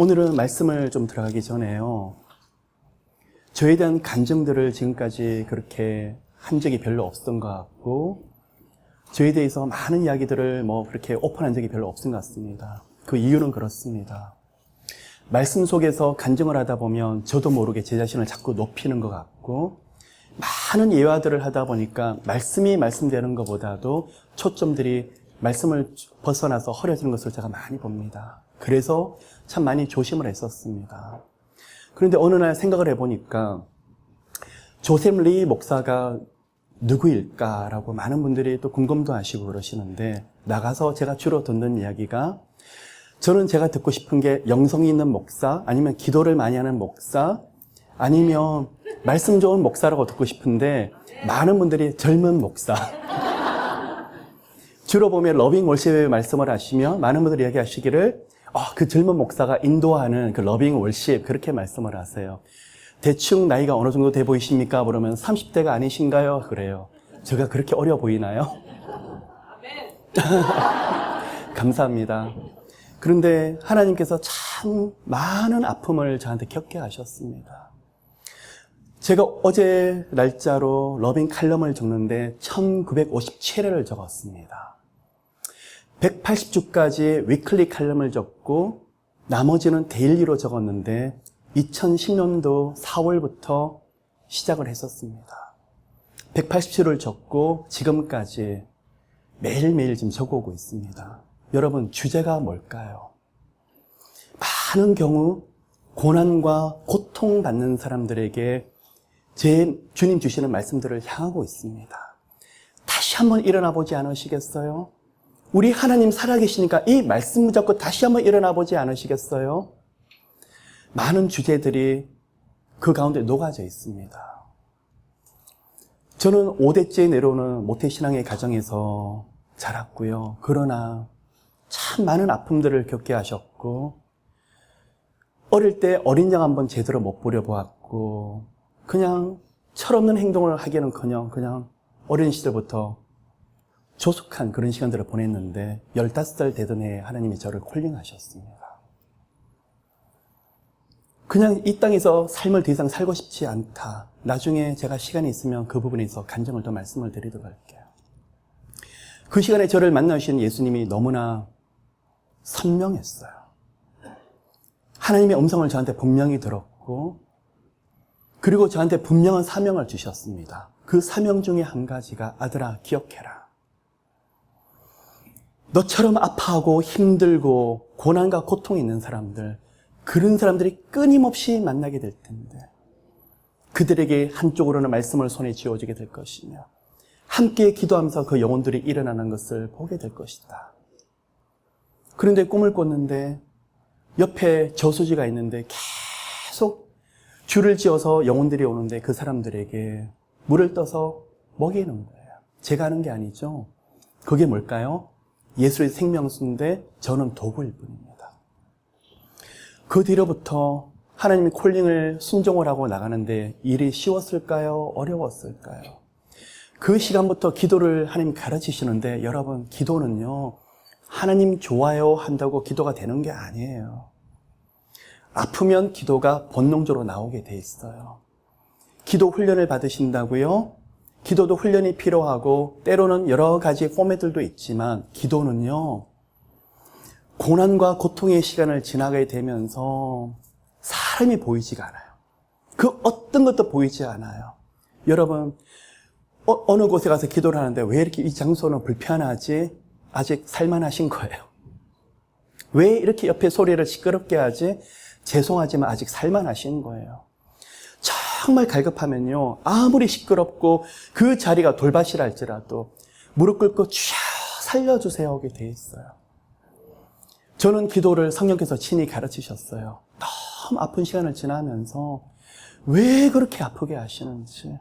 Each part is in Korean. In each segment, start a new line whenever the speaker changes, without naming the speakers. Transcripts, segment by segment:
오늘은 말씀을 좀 들어가기 전에요. 저에 대한 간증들을 지금까지 그렇게 한 적이 별로 없었던 것 같고, 저에 대해서 많은 이야기들을 뭐 그렇게 오픈한 적이 별로 없은 것 같습니다. 그 이유는 그렇습니다. 말씀 속에서 간증을 하다 보면 저도 모르게 제 자신을 자꾸 높이는 것 같고, 많은 예화들을 하다 보니까 말씀이 말씀되는 것보다도 초점들이 말씀을 벗어나서 허려지는 것을 제가 많이 봅니다. 그래서 참 많이 조심을 했었습니다. 그런데 어느 날 생각을 해보니까 조셉 리 목사가 누구일까라고 많은 분들이 또 궁금도 하시고 그러시는데 나가서 제가 주로 듣는 이야기가 저는 제가 듣고 싶은 게 영성이 있는 목사 아니면 기도를 많이 하는 목사 아니면 말씀 좋은 목사라고 듣고 싶은데 많은 분들이 젊은 목사 주로 보면 러빙 월십의 말씀을 하시면 많은 분들이 이야기하시기를 아, 그 젊은 목사가 인도하는 그 러빙 월십 그렇게 말씀을 하세요. 대충 나이가 어느 정도 돼 보이십니까? 그러면 30대가 아니신가요? 그래요. 제가 그렇게 어려 보이나요? 감사합니다. 그런데 하나님께서 참 많은 아픔을 저한테 겪게 하셨습니다. 제가 어제 날짜로 러빙 칼럼을 적는데 1957회를 적었습니다. 180주까지 위클리 칼럼을 적고 나머지는 데일리로 적었는데 2010년도 4월부터 시작을 했었습니다. 180주를 적고 지금까지 매일매일 지금 적어오고 있습니다. 여러분, 주제가 뭘까요? 많은 경우 고난과 고통받는 사람들에게 제 주님 주시는 말씀들을 향하고 있습니다. 다시 한번 일어나 보지 않으시겠어요? 우리 하나님 살아계시니까 이 말씀 붙잡고 다시 한번 일어나 보지 않으시겠어요? 많은 주제들이 그 가운데 녹아져 있습니다. 저는 5대째 내려오는 모태신앙의 가정에서 자랐고요. 그러나 참 많은 아픔들을 겪게 하셨고, 어릴 때 어린 양 한번 제대로 못 부려보았고, 그냥 철없는 행동을 하기는 그냥, 그냥 어린 시절부터 조숙한 그런 시간들을 보냈는데, 15살 되던 해에 하나님이 저를 콜링하셨습니다. 그냥 이 땅에서 삶을 더 이상 살고 싶지 않다. 나중에 제가 시간이 있으면 그 부분에서 간증을 더 말씀을 드리도록 할게요. 그 시간에 저를 만나신 예수님이 너무나 선명했어요. 하나님의 음성을 저한테 분명히 들었고, 그리고 저한테 분명한 사명을 주셨습니다. 그 사명 중에 한 가지가 아들아, 기억해라. 너처럼 아파하고 힘들고 고난과 고통이 있는 사람들, 그런 사람들이 끊임없이 만나게 될 텐데, 그들에게 한쪽으로는 말씀을 손에 쥐어주게 될 것이며, 함께 기도하면서 그 영혼들이 일어나는 것을 보게 될 것이다. 그런데 꿈을 꿨는데 옆에 저수지가 있는데 계속 줄을 지어서 영혼들이 오는데 그 사람들에게 물을 떠서 먹이는 거예요. 제가 하는 게 아니죠. 그게 뭘까요? 예수의 생명수인데 저는 도구일 뿐입니다. 그 뒤로부터 하나님이 콜링을 순종을 하고 나가는데 일이 쉬웠을까요? 어려웠을까요? 그 시간부터 기도를 하나님 가르치시는데 여러분 기도는요 하나님 좋아요 한다고 기도가 되는 게 아니에요. 아프면 기도가 본능적으로 나오게 돼 있어요. 기도 훈련을 받으신다고요? 기도도 훈련이 필요하고 때로는 여러 가지 포맷들도 있지만 기도는요 고난과 고통의 시간을 지나게 되면서 사람이 보이지가 않아요. 그 어떤 것도 보이지 않아요. 여러분 어, 느 곳에 가서 기도를 하는데 왜 이렇게 이 장소는 불편하지? 아직 살만하신 거예요. 왜 이렇게 옆에 소리를 시끄럽게 하지? 죄송하지만 아직 살만하신 거예요. 정말 갈급하면요. 아무리 시끄럽고 그 자리가 돌밭이랄지라도 무릎 꿇고 주여 살려주세요 하게 돼 있어요. 저는 기도를 성령께서 친히 가르치셨어요. 너무 아픈 시간을 지나면서 왜 그렇게 아프게 하시는지.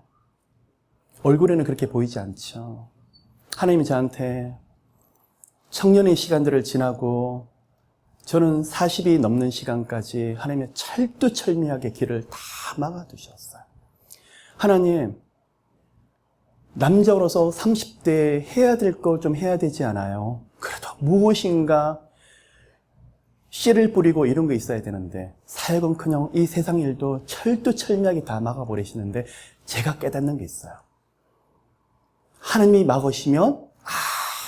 얼굴에는 그렇게 보이지 않죠. 하나님이 저한테 청년의 시간들을 지나고 저는 40이 넘는 시간까지 하나님의 철두철미하게 길을 다 막아두셨어요. 하나님, 남자로서 30대에 해야 될 걸 좀 해야 되지 않아요? 그래도 무엇인가 씨를 뿌리고 이런 거 있어야 되는데 사역은커녕 이 세상 일도 철두철미하게 다 막아버리시는데 제가 깨닫는 게 있어요. 하나님이 막으시면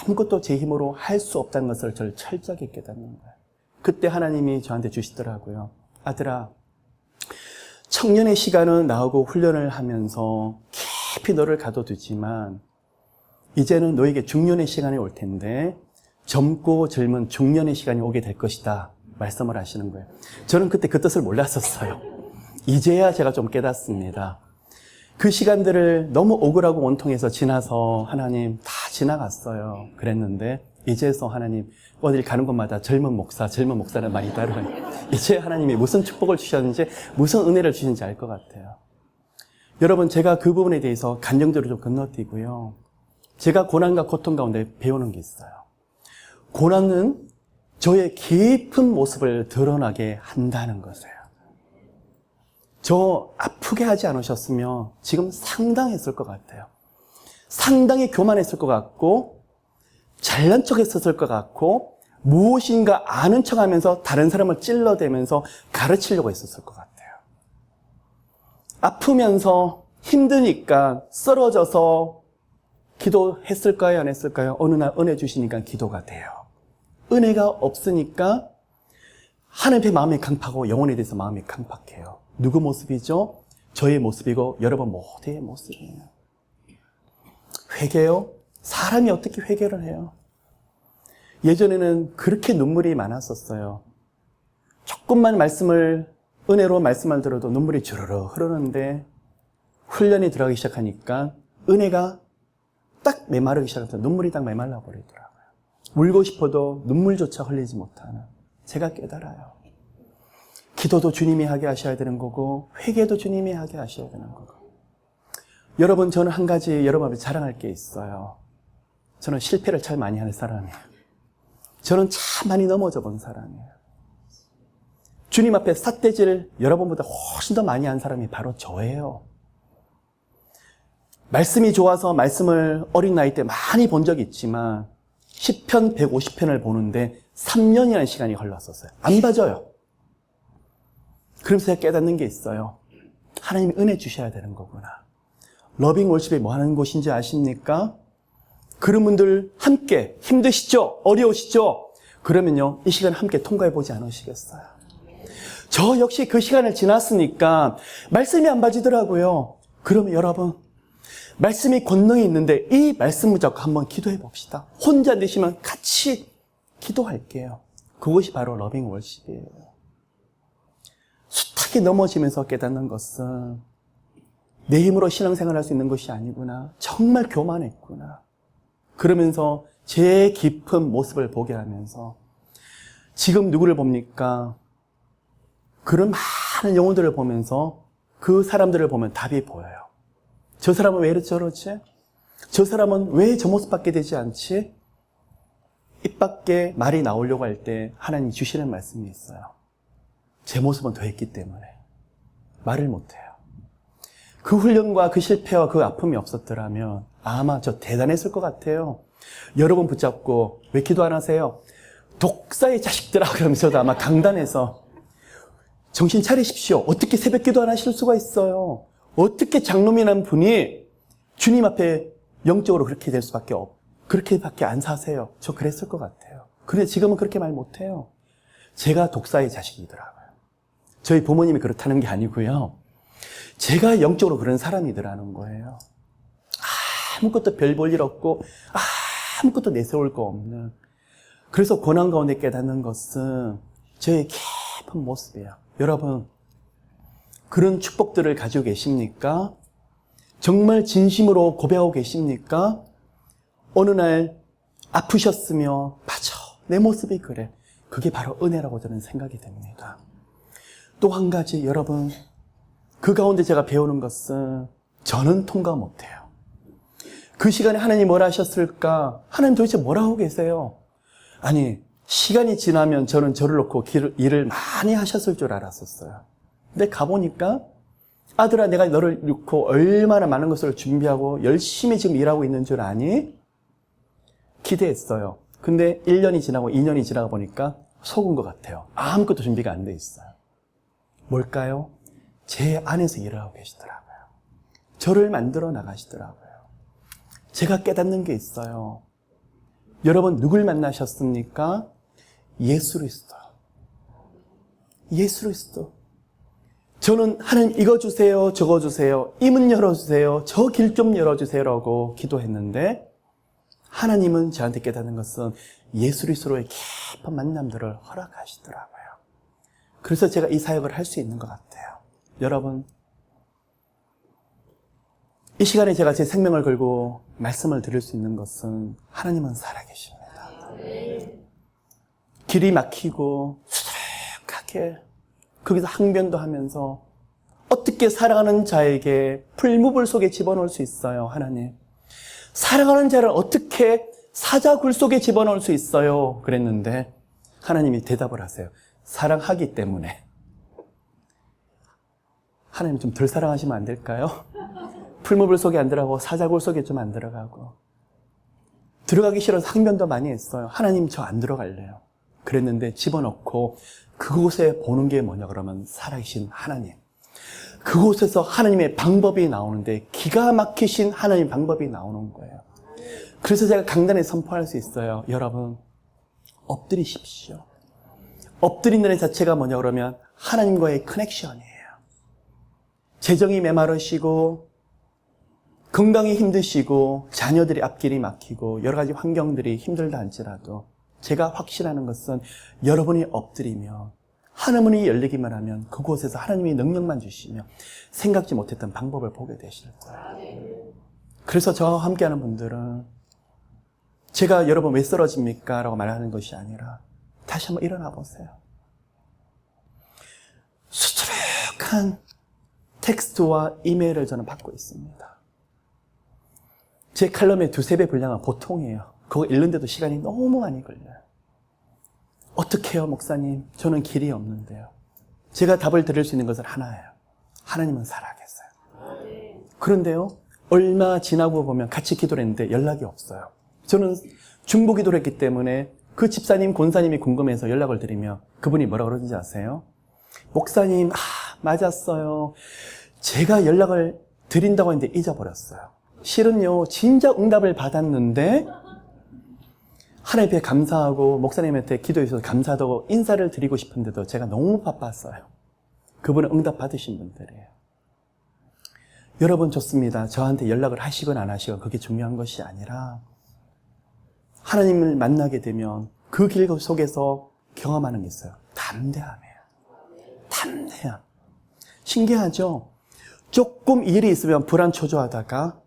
아무것도 제 힘으로 할 수 없다는 것을 저를 철저하게 깨닫는 거예요. 그때 하나님이 저한테 주시더라고요. 아들아, 청년의 시간은 나오고 훈련을 하면서 깊이 너를 가둬두지만 이제는 너에게 중년의 시간이 올 텐데 젊고 젊은 중년의 시간이 오게 될 것이다. 말씀을 하시는 거예요. 저는 그때 그 뜻을 몰랐었어요. 이제야 제가 좀 깨닫습니다. 그 시간들을 너무 억울하고 원통해서 지나서 하나님 다 지나갔어요. 그랬는데 이제서 하나님 어딜 가는 곳마다 젊은 목사, 젊은 목사는 많이 따르는 이제 하나님이 무슨 축복을 주셨는지 무슨 은혜를 주신지 알 것 같아요. 여러분 제가 그 부분에 대해서 감정적으로 좀 건너뛰고요. 제가 고난과 고통 가운데 배우는 게 있어요. 고난은 저의 깊은 모습을 드러나게 한다는 것이에요. 저 아프게 하지 않으셨으면 지금 상당했을 것 같아요. 상당히 교만했을 것 같고, 잘난 척 했었을 것 같고, 무엇인가 아는 척 하면서 다른 사람을 찔러대면서 가르치려고 했었을 것 같아요. 아프면서 힘드니까 쓰러져서 기도했을까요? 안 했을까요? 어느 날 은혜 주시니까 기도가 돼요. 은혜가 없으니까 하나님의 마음이 강팍하고 영혼에 대해서 마음이 강팍해요. 누구 모습이죠? 저의 모습이고 여러분 모두의 모습이에요. 회개요? 사람이 어떻게 회개를 해요? 예전에는 그렇게 눈물이 많았었어요. 조금만 말씀을, 은혜로 말씀을 들어도 눈물이 주르르 흐르는데 훈련이 들어가기 시작하니까 은혜가 딱 메마르기 시작해서 눈물이 딱 메말라 버리더라고요. 울고 싶어도 눈물조차 흘리지 못하는 제가 깨달아요. 기도도 주님이 하게 하셔야 되는 거고 회개도 주님이 하게 하셔야 되는 거고 여러분 저는 한 가지 여러분 앞에 자랑할 게 있어요. 저는 실패를 잘 많이 하는 사람이에요. 저는 참 많이 넘어져 본 사람이에요. 주님 앞에 삿대질 여러분보다 훨씬 더 많이 한 사람이 바로 저예요. 말씀이 좋아서 말씀을 어린 나이 때 많이 본 적이 있지만 10편, 150편을 보는데 3년이라는 시간이 흘렀었어요. 안 봐져요. 그러면서 제가 깨닫는 게 있어요. 하나님이 은혜 주셔야 되는 거구나. 러빙 월십이 뭐 하는 곳인지 아십니까? 그런 분들 함께 힘드시죠? 어려우시죠? 그러면요, 이 시간 함께 통과해 보지 않으시겠어요? 저 역시 그 시간을 지났으니까 말씀이 안 봐지더라고요. 그러면 여러분, 말씀이 권능이 있는데 이 말씀 붙잡고 한번 기도해 봅시다. 혼자 되시면 같이 기도할게요. 그것이 바로 러빙 월십이에요. 숱하게 넘어지면서 깨닫는 것은 내 힘으로 신앙생활 할 수 있는 것이 아니구나. 정말 교만했구나. 그러면서 제 깊은 모습을 보게 하면서 지금 누구를 봅니까? 그런 많은 영혼들을 보면서 그 사람들을 보면 답이 보여요. 저 사람은 왜 저러지? 저 사람은 왜 저 모습밖에 되지 않지? 입 밖에 말이 나오려고 할 때 하나님이 주시는 말씀이 있어요. 제 모습은 더 했기 때문에 말을 못해요. 그 훈련과 그 실패와 그 아픔이 없었더라면 아마 저 대단했을 것 같아요. 여러분 붙잡고 왜 기도 안 하세요? 독사의 자식들아 그러면서도 아마 강단에서 정신 차리십시오. 어떻게 새벽 기도 안 하실 수가 있어요? 어떻게 장로민한 분이 주님 앞에 영적으로 그렇게 될 수밖에 없, 그렇게밖에 안 사세요. 저 그랬을 것 같아요. 근데 지금은 그렇게 말 못해요. 제가 독사의 자식이더라고요. 저희 부모님이 그렇다는 게 아니고요. 제가 영적으로 그런 사람이더라는 거예요. 아무것도 별 볼 일 없고, 아무것도 내세울 거 없는. 그래서 고난 가운데 깨닫는 것은 저의 깊은 모습이에요. 여러분, 그런 축복들을 가지고 계십니까? 정말 진심으로 고백하고 계십니까? 어느 날 아프셨으며, 맞아, 내 모습이 그래. 그게 바로 은혜라고 저는 생각이 됩니다. 또 한 가지, 여러분, 그 가운데 제가 배우는 것은 저는 통과 못해요. 그 시간에 하나님 뭘 하셨을까? 하나님 도대체 뭘 하고 계세요? 아니, 시간이 지나면 저는 저를 놓고 길, 일을 많이 하셨을 줄 알았었어요. 근데 가보니까 아들아 내가 너를 놓고 얼마나 많은 것을 준비하고 열심히 지금 일하고 있는 줄 아니? 기대했어요. 근데 1년이 지나고 2년이 지나가 보니까 속은 것 같아요. 아무것도 준비가 안 돼 있어요. 뭘까요? 제 안에서 일을 하고 계시더라고요. 저를 만들어 나가시더라고요. 제가 깨닫는 게 있어요. 여러분 누굴 만나셨습니까? 예수 그리스도. 예수 그리스도. 저는 하나님 이거 주세요, 저거 주세요, 이 문 열어주세요, 저 길 좀 열어주세요라고 기도했는데 하나님은 저한테 깨닫는 것은 예수 그리스도의 깊은 만남들을 허락하시더라고요. 그래서 제가 이 사역을 할 수 있는 것 같아요. 여러분, 이 시간에 제가 제 생명을 걸고 말씀을 드릴 수 있는 것은 하나님은 살아계십니다. 길이 막히고 수두룩하게 거기서 항변도 하면서 어떻게 살아가는 자에게 풀무불 속에 집어넣을 수 있어요, 하나님? 살아가는 자를 어떻게 사자굴 속에 집어넣을 수 있어요? 그랬는데 하나님이 대답을 하세요. 사랑하기 때문에. 하나님 좀 덜 사랑하시면 안 될까요? 풀무불 속에 안 들어가고 사자굴 속에 좀 안 들어가고 들어가기 싫어서 항변도 많이 했어요. 하나님 저 안 들어갈래요. 그랬는데 집어넣고 그곳에 보는 게 뭐냐 그러면 살아계신 하나님. 그곳에서 하나님의 방법이 나오는데 기가 막히신 하나님 방법이 나오는 거예요. 그래서 제가 강단에 선포할 수 있어요. 여러분, 엎드리십시오. 엎드린다는 자체가 뭐냐 그러면 하나님과의 커넥션이에요. 재정이 메마르시고 건강이 힘드시고 자녀들이 앞길이 막히고 여러 가지 환경들이 힘들다 할지라도 제가 확신하는 것은 여러분이 엎드리며 하나문이 열리기만 하면 그곳에서 하나님이 능력만 주시며 생각지 못했던 방법을 보게 되실 거예요. 그래서 저와 함께하는 분들은 제가 여러분 왜 쓰러집니까? 라고 말하는 것이 아니라 다시 한번 일어나 보세요. 수두룩한 텍스트와 이메일을 저는 받고 있습니다. 제 칼럼의 두세 배 분량은 보통이에요. 그거 읽는데도 시간이 너무 많이 걸려요. 어떻게 해요, 목사님? 저는 길이 없는데요. 제가 답을 드릴 수 있는 것은 하나예요. 하나님은 살아계세요. 그런데요, 얼마 지나고 보면 같이 기도를 했는데 연락이 없어요. 저는 중보 기도를 했기 때문에 그 집사님, 권사님이 궁금해서 연락을 드리며 그분이 뭐라 그러는지 아세요? 목사님, 아, 맞았어요. 제가 연락을 드린다고 했는데 잊어버렸어요. 실은요, 진짜 응답을 받았는데 하나님 앞에 감사하고 목사님한테 기도해 주셔서 감사하다고 인사를 드리고 싶은데도 제가 너무 바빴어요. 그분은 응답 받으신 분들이에요. 여러분 좋습니다. 저한테 연락을 하시건 안 하시건 그게 중요한 것이 아니라 하나님을 만나게 되면 그 길 속에서 경험하는 게 있어요. 담대함이에요. 담대함. 신기하죠? 조금 일이 있으면 불안 초조하다가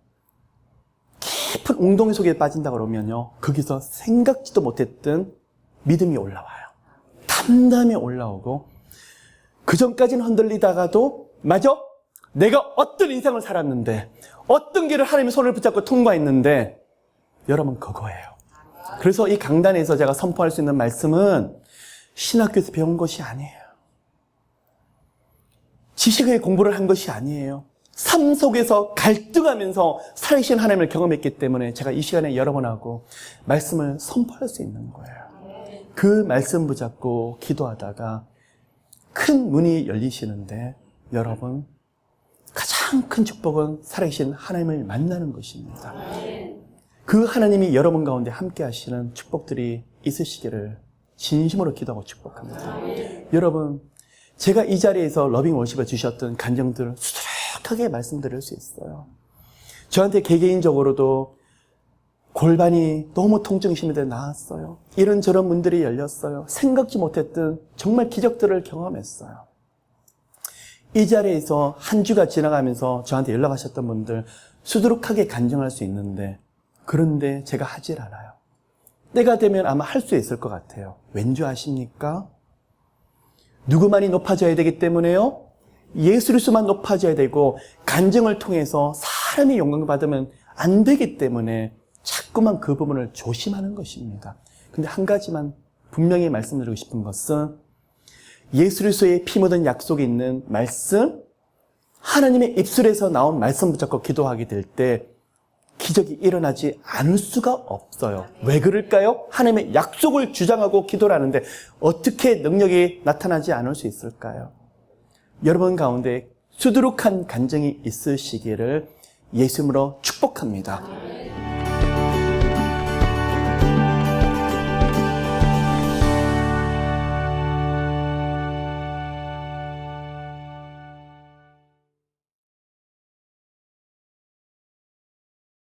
깊은 웅덩이 속에 빠진다 그러면요. 거기서 생각지도 못했던 믿음이 올라와요. 담담히 올라오고 그 전까지는 흔들리다가도 맞아? 내가 어떤 인생을 살았는데 어떤 길을 하나님의 손을 붙잡고 통과했는데 여러분 그거예요. 그래서 이 강단에서 제가 선포할 수 있는 말씀은 신학교에서 배운 것이 아니에요. 지식의 공부를 한 것이 아니에요. 삶 속에서 갈등하면서 살아계신 하나님을 경험했기 때문에 제가 이 시간에 여러분하고 말씀을 선포할 수 있는 거예요. 그 말씀 붙잡고 기도하다가 큰 문이 열리시는데 여러분 가장 큰 축복은 살아계신 하나님을 만나는 것입니다. 그 하나님이 여러분 가운데 함께 하시는 축복들이 있으시기를 진심으로 기도하고 축복합니다. 여러분 제가 이 자리에서 러빙 월십을 주셨던 간정들 수두룩하게 말씀드릴 수 있어요. 저한테 개개인적으로도 골반이 너무 통증이 심해서 나았어요. 이런저런 문들이 열렸어요. 생각지 못했던 정말 기적들을 경험했어요. 이 자리에서 한 주가 지나가면서 저한테 연락하셨던 분들 수두룩하게 간증할 수 있는데 그런데 제가 하질 않아요. 때가 되면 아마 할 수 있을 것 같아요. 왠지 아십니까? 누구만이 높아져야 되기 때문에요. 예수 그리스도만 높아져야 되고 간증을 통해서 사람이 영광을 받으면 안 되기 때문에 자꾸만 그 부분을 조심하는 것입니다. 근데 한 가지만 분명히 말씀드리고 싶은 것은 예수 그리스도의 피 묻은 약속이 있는 말씀, 하나님의 입술에서 나온 말씀 붙잡고 기도하게 될 때 기적이 일어나지 않을 수가 없어요. 왜 그럴까요? 하나님의 약속을 주장하고 기도를 하는데 어떻게 능력이 나타나지 않을 수 있을까요? 여러분 가운데 수두룩한 간증이 있으시기를 예수님으로 축복합니다.